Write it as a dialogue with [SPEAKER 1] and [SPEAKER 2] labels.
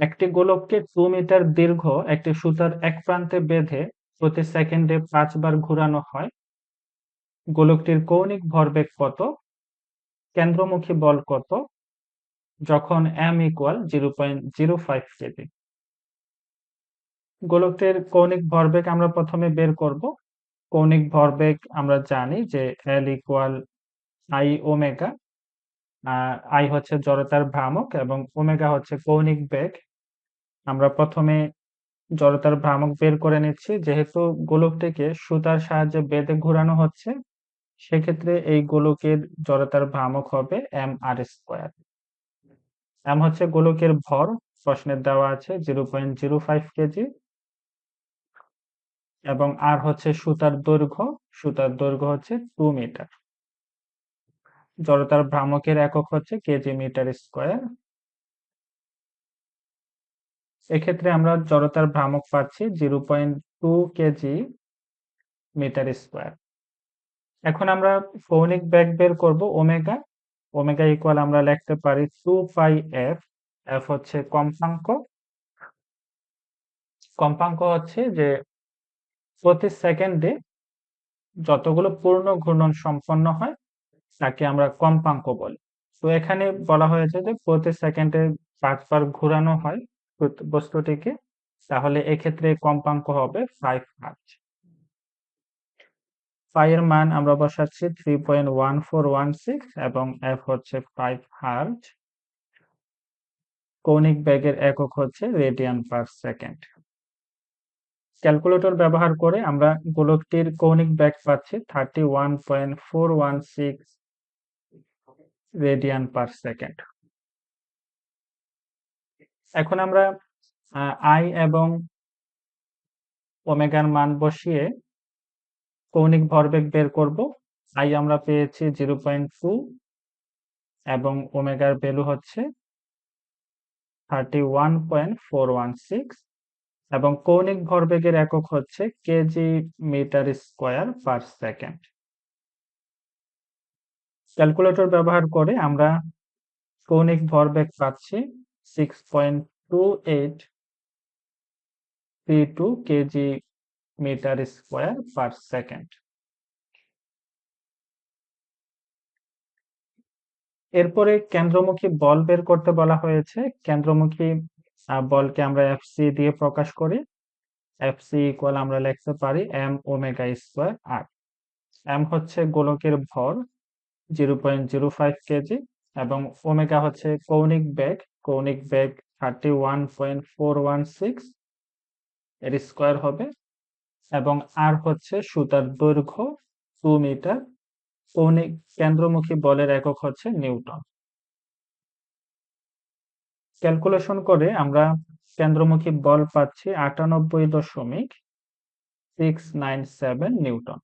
[SPEAKER 1] একটি গোলককে 2 মিটার দীর্ঘ একটি সুতার এক প্রান্তে বেঁধে প্রতি সেকেন্ডে পাঁচবার ঘুরানো হয়। গোলকটির কৌণিক ভরবেগ কত? কেন্দ্রমুখী বল কত? যখন m equal zero point zero five kg গোলকটির কৌণিক ভরবেগ আমরা প্রথমে বের করব। কৌণিক ভরবেগ আমরা জানি যে L equal I omega I হচ্ছে জড়তার ভ্রামক এবং ওমেগা হচ্ছে কৌণিক বেগ। আমরা প্রথমে জড়তার ভ্রামক বের করে নিচ্ছি। যেহেতু গোলকটিকে সুতার সাহায্যে বেঁধে ঘোরানো হচ্ছে, সেক্ষেত্রে এই গোলকের জড়তার ভ্রামক হবে এম আর স্কোয়ার এম হচ্ছে গোলকের ভর প্রশ্নের দেওয়া আছে zero point zero five kg এবং আর হচ্ছে সুতার দৈর্ঘ্য সুতার দৈর্ঘ্য হচ্ছে টু মিটার জড়তার ভ্রামকের একক হচ্ছে কেজি মিটার স্কোয়ার। এক্ষেত্রে আমরা জড়তার ভ্রামক পাচ্ছি zero point two kg metre square. এখন আমরা কৌণিক ব্যাগ বের করব ওমেগা। ওমেগা ইকুয়াল আমরা লিখতে পারি টু পাই এফ। এফ হচ্ছে কম্পাঙ্ক। কম্পাঙ্ক হচ্ছে যে প্রতি সেকেন্ডে যতগুলো পূর্ণ ঘূর্ণন সম্পন্ন হয় তাকে আমরা কম্পাঙ্ক বলি। তো এখানে বলা হয়েছে যে প্রতি সেকেন্ডে পাঁচবার ঘোরানো হয় বস্তুটিকে। তাহলে এক্ষেত্রে কম্পাঙ্ক হবে ফাইভ হার্জ। ফাই এর মান আমরা বসাচ্ছি three point one four one six এবং এফ হচ্ছে ফাইভ হার্জ। কৌণিক ব্যাগের একক হচ্ছে রেডিয়ান পার সেকেন্ড। ক্যালকুলেটর ব্যবহার করে আমরা গোলকটির কৌণিক ব্যাগ পাচ্ছি thirty one point four one six radian per second এখন আমরা আই এবং ওমেগার মান বসিয়ে কৌণিক ভরবেগ বের করব। আই আমরা পেয়েছি জিরো পয়েন্ট টু এবং ওমেগার ভ্যালু হচ্ছে thirty one point four one six এবং কৌণিক ভরবেগের একক হচ্ছে kg metre square per second. Calculator ব্যবহার করে আমরা কৌণিক ভরবেগ পাচ্ছি? Six point two eight three two kg metre square per second এরপরে কেন্দ্রমুখী বল বের করতে বলা হয়েছে। কেন্দ্রমুখী বলকে আমরা এফসি দিয়ে প্রকাশ করি। এফসি ইকুয়াল আমরা লিখতে পারি M omega square R M হচ্ছে গোলকের ভর। Zero point zero five kg এবং ওমেগা হচ্ছে কৌণিক বেগ কৌণিক বেগ thirty one point four one six এর স্কোয়ার হবে এবং আর হচ্ছে সুতার দৈর্ঘ্য টু মিটার। কৌণিক কেন্দ্রমুখী বলের একক হচ্ছে নিউটন। ক্যালকুলেশন করে আমরা কেন্দ্রমুখী বল পাচ্ছি আটানব্বই দশমিক সিক্স নাইন সেভেন নিউটন।